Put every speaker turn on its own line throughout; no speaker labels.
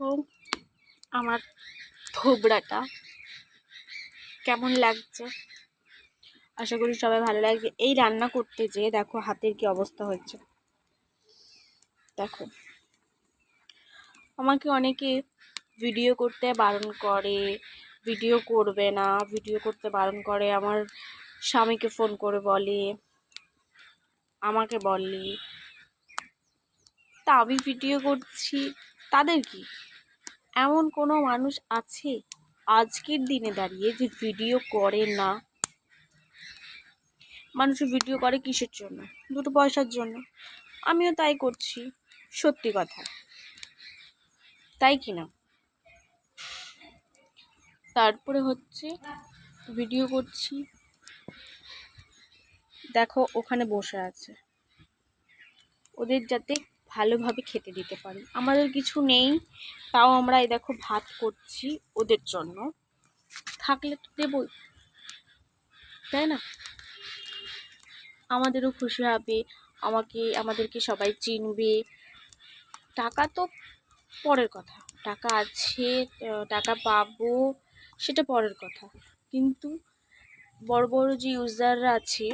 দেখো আমার থোবড়াটা কেমন লাগছে। আশা করি সবাই ভালো লাগছে এই রান্না করতে যেয়ে দেখো হাতের কি অবস্থা হয়েছে। দেখো, আমাকে অনেকে ভিডিও করতে বারণ করে ভিডিও করবে না ভিডিও করতে বারণ করে, আমার স্বামীকে ফোন করে বলে, আমাকে বললি তা আমি ভিডিও করছি। তাদের কি? এমন কোনো মানুষ আছে? আজকের দিনে দাঁড়িয়ে যে ভিডিও করে না। মানুষ ভিডিও করে কিসের জন্য? দুটো পয়সার জন্য। আমিও তাই করছি, সত্যি কথা। তাই কি না? তারপরে হচ্ছে ভিডিও করছি। দেখো ওখানে বসে আছে। ওদের যাতে ভালোভাবে খেতে দিতে পারি। আমাদের কিছু নেই, তাও আমরা এই দেখো ভাত করছি ওদের জন্য। থাকলে তো দেবই, তাই না? আমাদেরও খুশি হবে, আমাকে, আমাদেরকে সবাই চিনবে। টাকা তো পরের কথা, টাকা আছে টাকা পাবো, সেটা পরের কথা। কিন্তু বড় বড় যে ইউজাররা আছে,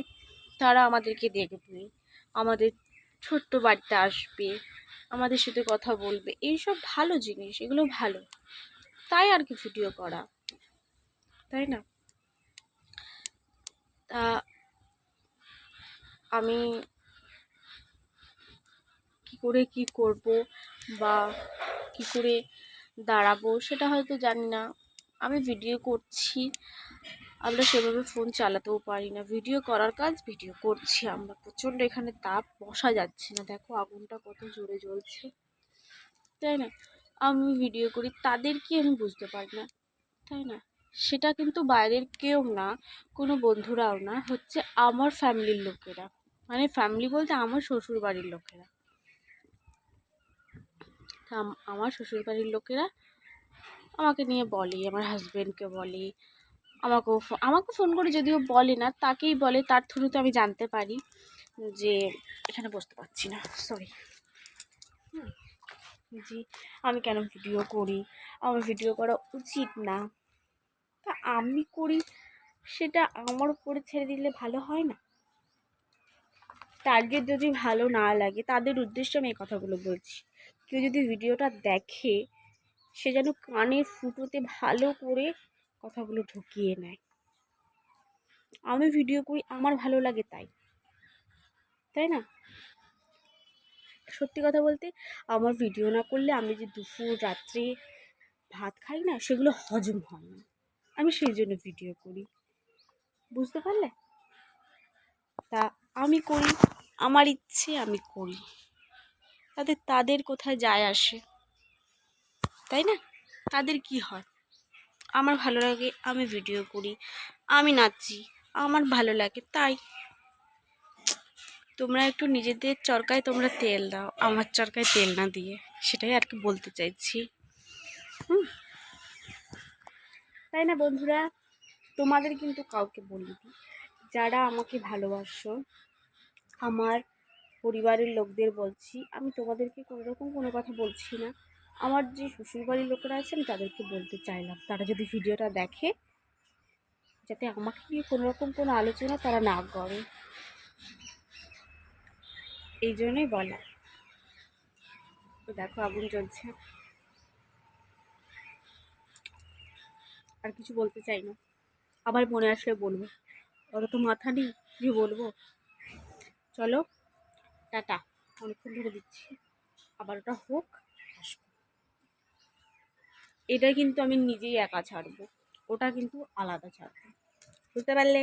তারা আমাদেরকে দেখবে, আমাদের ছোট্ট বাড়িতে আসবে, আমাদের সাথে কথা বলবে, এইসব ভালো জিনিস, এগুলো ভালো। তাই আর কি ভিডিও করা, তাই না? তা আমি কি করে কি করব বা কি করে দাঁড়াবো সেটা হয়তো জানি না। আমি ভিডিও করছি আমরা সেভাবে ফোন চালাতেও পারি না। ভিডিও করার কাজ ভিডিও করছি আমরা। প্রচণ্ড এখানে তাপ বসা যাচ্ছে না। দেখো আগুনটা কত জোরে জ্বলছে। তাই না? আমি ভিডিও করি, তাদের কি আমি বুঝতে পারি না? তাই না? সেটা কিন্তু বাইরের কেউ না, কোনো বন্ধুরাও না, হচ্ছে আমার ফ্যামিলির লোকেরা। মানে ফ্যামিলি বলতে আমার শ্বশুর বাড়ির লোকেরা আম- আমার শ্বশুর বাড়ির লোকেরা আমাকে নিয়ে বলে, আমার হাজব্যান্ডকে বলে আমাকেও আমাকে ফোন করে যদিও বলে না, তাকেই বলে, তার থ্রুতে আমি জানতে পারি যে এখানে বসতে পারছি না সরি জি, আমি কেন ভিডিও করি? আমার ভিডিও করা উচিত না। তা আমি করি, সেটা আমার উপরে ছেড়ে দিলে ভালো হয় না? টার্গেট যদি ভালো না লাগে, তাদের উদ্দেশ্যে আমি এই কথাগুলো বলছি। কেউ যদি ভিডিওটা দেখে, সে যেন কানে ফুটোতে ভালো করে কথাগুলো ঢুকিয়ে নেয়। আমি ভিডিও করি, আমার ভালো লাগে তাই। তাই না? সত্যি কথা বলতে, আমার ভিডিও না করলে আমি যে দুপুর, রাত্রে ভাত খাই না, সেগুলো হজম হয় না। আমি সেই জন্য ভিডিও করি। বুঝতে পারলে? তা আমি করি, আমার ইচ্ছে, আমি করি। তাদের তাদের কোথায় যায় আসে? তাই না? তাদের কি হয়? আমার ভালো লাগে, আমি ভিডিও করি, আমি নাচি, আমার ভালো লাগে, তাই। তোমরা একটু নিজেদের চরকায় তোমরা তেল দাও, আমার চরকায় তেল না দিয়ে, সেটাই আর কি বলতে চাইছি। তাই না বন্ধুরা? তোমাদের কিন্তু কাউকে বলিনি যারা আমাকে ভালোবাসো, আমার পরিবারের লোকদের বলছি, আমি তোমাদেরকে কোনো রকম কোনো কথা বলছি না। আমার যে শ্বশুরবাড়ির লোকেরা আছে আমি তাদেরকে বলতে চাইলাম। তারা যদি ভিডিওটা দেখে, যাতে আমাকে নিয়ে কোনো রকম কোনো আলোচনা তারা না করে। এই জন্যই বলা। তো দেখো, আগুন জ্বলছে। আর কিছু বলতে চাই না। আবার মনে আসলে বলব। ওরা তো মাথা নেই, কি বলব? চলো, টাটা। অনেকক্ষণ ধরে দিচ্ছি। আবার ওটা হোক। এটা কিন্তু আমি নিজেই একা ছাড়বো। ওটা কিন্তু আলাদা ছাড়বো। বুঝতে পারলে?